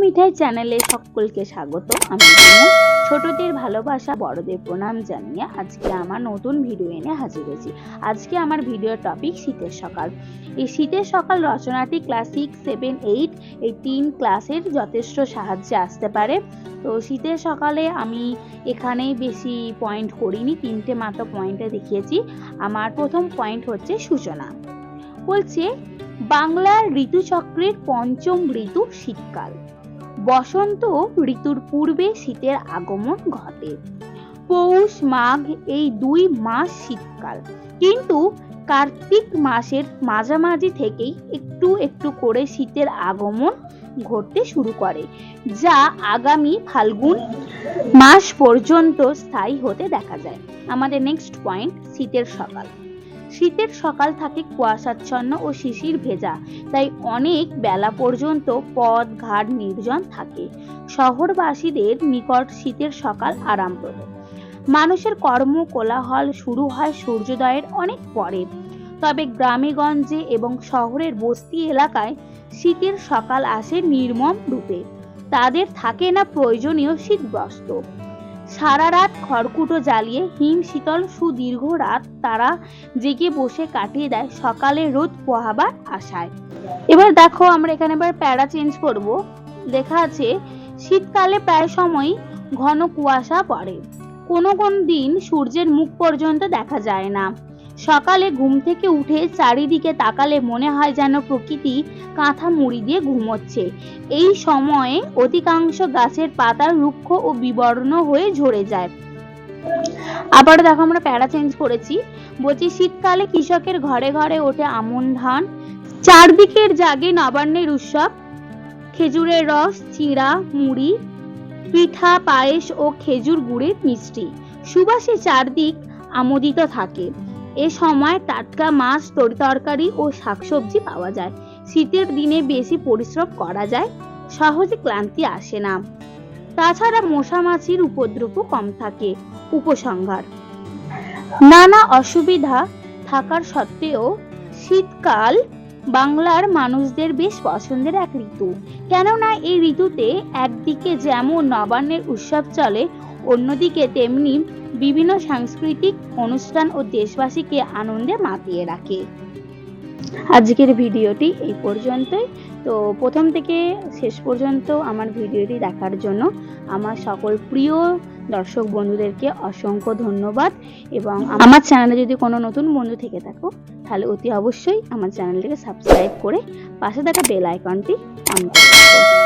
মিঠাই চ্যানেলে সকলকে স্বাগত। আমি ছোটদের ভালোবাসা, বড়দের প্রণাম জানিয়ে আজকে আমার নতুন ভিডিও এনে হাজির হয়েছি। আজকে আমার ভিডিওর টপিক শীতের সকাল। এই শীতের সকাল রচনাটি ক্লাস সিক্স সেভেন এইট এই তিন ক্লাসের যথেষ্ট সাহায্যে আসতে পারে। তো শীতের সকালে আমি এখানে বেশি পয়েন্ট করিনি, তিনটে মাত্র পয়েন্টে দেখিয়েছি। আমার প্রথম পয়েন্ট হচ্ছে সূচনা। বলছে, বাংলার ঋতুচক্রের পঞ্চম ঋতু শীতকাল। বসন্ত ঋতুর পূর্বে শীতের আগমন ঘটে। পৌষ মাঘ এই দুই মাস শীতকাল। কিন্তু কার্তিক মাসের মাঝামাঝি থেকেই একটু একটু করে শীতের আগমন ঘটতে শুরু করে, যা আগামী ফাল্গুন মাস পর্যন্ত স্থায়ী হতে দেখা যায়। আমাদের নেক্সট পয়েন্ট শীতের সকাল। শীতের সকাল থাকে কুয়াশাচ্ছন্ন ও শিশির ভেজা, তাই অনেক বেলা পর্যন্ত পথ ঘাট নির্জন থাকে। শহরবাসীদের নিকট শীতের সকাল আরামপ্রদ। মানুষের কর্ম কোলাহল শুরু হয় সূর্যোদয়ের অনেক পরে। তবে গ্রামেগঞ্জে এবং শহরের বস্তি এলাকায় শীতের সকাল আসে নির্মম রূপে। তাদের থাকে না প্রয়োজনীয় শীতবস্ত্র। সারা রাত খড়কুটো জ্বালিয়ে হিম শীতল সুদীর্ঘ রাত তারা জেগে বসে কাটিয়ে দেয় সকালে রোদ পোহাবার আশায়। এবার দেখো আমরা এখানে এবার প্যারা চেঞ্জ করব। দেখা আছে, শীতকালে প্রায় সময় ঘন কুয়াশা পড়ে। কোনো কোন দিন সূর্যের মুখ পর্যন্ত দেখা যায় না। সকালে ঘুম থেকে উঠে চারিদিকে তাকালে মনে হয় যেন প্রকৃতি কাঁথা মুড়ি দিয়ে ঘুমোচ্ছে। এই সময়ে অধিকাংশ গাছের পাতা রুক্ষ ও বিবর্ণ হয়ে ঝরে যায়। আবার দেখো আমরা প্যারা চেঞ্জ করেছি। বলছি, শীতকালে কৃষকের ঘরে ঘরে ওঠে আমন ধান। চারদিকের জাগে নবান্নের উৎসব। খেজুরের রস, চিড়া, মুড়ি, পিঠা, পায়েস ও খেজুর গুড়ের মিষ্টি। সুবাসে চারদিক আমোদিত থাকে। এ সময় টাটকা মাছ, তরিতরকারি ও শাকসবজি পাওয়া যায়। শীতের দিনে বেশি পরিশ্রম করা যায়, সহজে ক্লান্তি আসে না। তাছাড়া মশা মাছির উপদ্রবও কম থাকে, উপসংহার। নানা অসুবিধা থাকার সত্ত্বেও শীতকাল বাংলার মানুষদের বেশ পছন্দের এক ঋতু। কেননা এই ঋতুতে একদিকে যেমন নবান্নের উৎসব চলে, অন্যদিকে তেমনি বিভিন্ন সাংস্কৃতিক অনুষ্ঠান ও দেশবাসীকে আনন্দে মাতিয়ে রাখে। আজকের ভিডিওটি এই পর্যন্তই। তো প্রথম থেকে শেষ পর্যন্ত আমার ভিডিওটি দেখার জন্য আমার সকল প্রিয় দর্শক বন্ধুদেরকে অসংখ্য ধন্যবাদ এবং আমার চ্যানেলে যদি কোনো নতুন বন্ধু থেকে থাকো তাহলে অতি অবশ্যই আমার চ্যানেলটিকে সাবস্ক্রাইব করে পাশে থাকা বেল আইকনটি অন করে